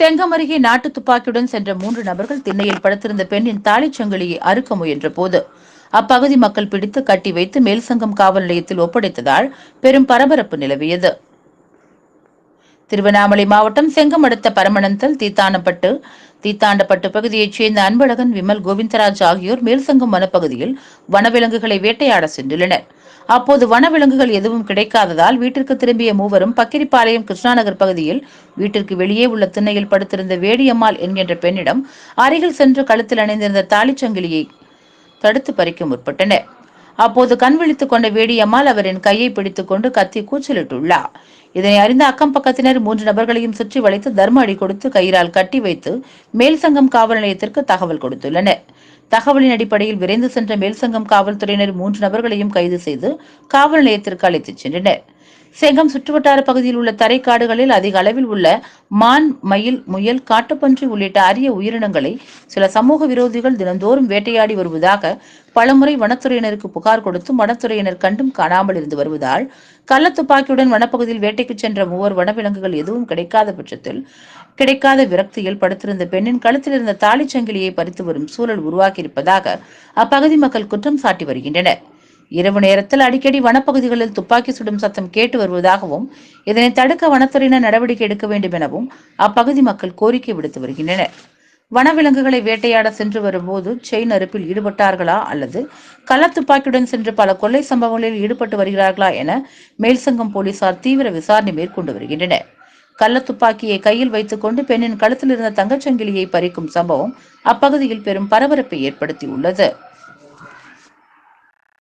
செங்கம் அருகே நாட்டு துப்பாக்கியுடன் சென்ற மூன்று நபர்கள் திண்ணையில் படுத்திருந்த பெண்ணின் தாலிச் சங்கிலியை அறுக்க முயன்ற போது அப்பகுதி மக்கள் பிடித்து கட்டி வைத்து மேல்சங்கம் காவல் நிலையத்தில் ஒப்படைத்ததால் பெரும் பரபரப்பு நிலவியது. திருவண்ணாமலை மாவட்டம் செங்கம் அடுத்த பரமணந்தல் தீத்தானப்பட்டு தீத்தாண்டப்பட்டு பகுதியைச் சேர்ந்த அன்பழகன் விமல் கோவிந்தராஜ் ஆகியோர் மேல்சங்கம் வனப்பகுதியில் வனவிலங்குகளை வேட்டையாட சென்றுள்ளனர். அப்போது வனவிலங்குகள் எதுவும் கிடைக்காததால் வீட்டிற்கு திரும்பிய மூவரும் பக்கிரிப்பாளையம் கிருஷ்ணாநகர் பகுதியில் வீட்டிற்கு வெளியே உள்ள திண்ணையில் படுத்திருந்த வேடியம்மாள் என்கின்ற பெண்ணிடம் அருகில் சென்று கழுத்தில் அணிந்திருந்த தாலிச்சங்கிலியை தடுத்து பறிக்க முற்பட்டனர். அப்போது கண் விழித்துக் கொண்ட வேடியம்மாள் அவரின் கையை பிடித்துக் கொண்டு கத்தி கூச்சலிட்டுள்ளார். இதனை அறிந்த அக்கம் பக்கத்தினர் மூன்று நபர்களையும் சுற்றி வளைத்து தர்ம அடி கொடுத்து கயிறால் கட்டி வைத்து மேல்சங்கம் காவல் நிலையத்திற்கு தகவல் கொடுத்துள்ளனர். தகவலின் அடிப்படையில் விரைந்து சென்ற மேல்சங்கம் காவல்துறையினர் மூன்று நபர்களையும் கைது செய்து காவல் நிலையத்திற்கு அழைத்துச் சென்றனர். சேகம் சுற்றுவட்டார பகுதியில் உள்ள தரைக்காடுகளில் அதிக அளவில் உள்ள மான் மயில் முயல் காட்டுப்பன்றி உள்ளிட்ட அரிய உயிரினங்களை சில சமூக விரோதிகள் தினந்தோறும் வேட்டையாடி வருவதாக பலமுறை வனத்துறையினருக்கு புகார் கொடுத்தும் வனத்துறையினர் கண்டும் காணாமல் இருந்து வருவதால் கள்ளத்துப்பாக்கியுடன் வனப்பகுதியில் வேட்டைக்கு சென்ற மூவர் வனவிலங்குகள் எதுவும் கிடைக்காத பட்சத்தில் கிடைக்காத விரக்தியில் படுத்திருந்த பெண்ணின் கழுத்தில் இருந்த தாலிச்சங்கிலியை பறித்து வரும் சூழல் உருவாக்கியிருப்பதாக அப்பகுதி மக்கள் குற்றம் சாட்டி வருகின்றனர். இரவு நேரத்தில் அடிக்கடி வனப்பகுதிகளில் துப்பாக்கி சுடும் சத்தம் கேட்டு வருவதாகவும் இதனை தடுக்க வனத்துறையினர் நடவடிக்கை எடுக்க வேண்டும் எனவும் அப்பகுதி மக்கள் கோரிக்கை விடுத்து வருகின்றனர். வனவிலங்குகளை வேட்டையாட சென்று வரும்போது செயின் அறுப்பில் ஈடுபட்டார்களா அல்லது கள்ளத்துப்பாக்கியுடன் சென்று பல கொள்ளை சம்பவங்களில் ஈடுபட்டு வருகிறார்களா என மேல்சங்கம் போலீசார் தீவிர விசாரணை மேற்கொண்டு வருகின்றனர். கள்ளத்துப்பாக்கியை கையில் வைத்துக்கொண்டு பெண்ணின் கழுத்தில் இருந்த தங்கச்சங்கிலியை பறிக்கும் சம்பவம் அப்பகுதியில் பெரும் பரபரப்பை ஏற்படுத்தியுள்ளது.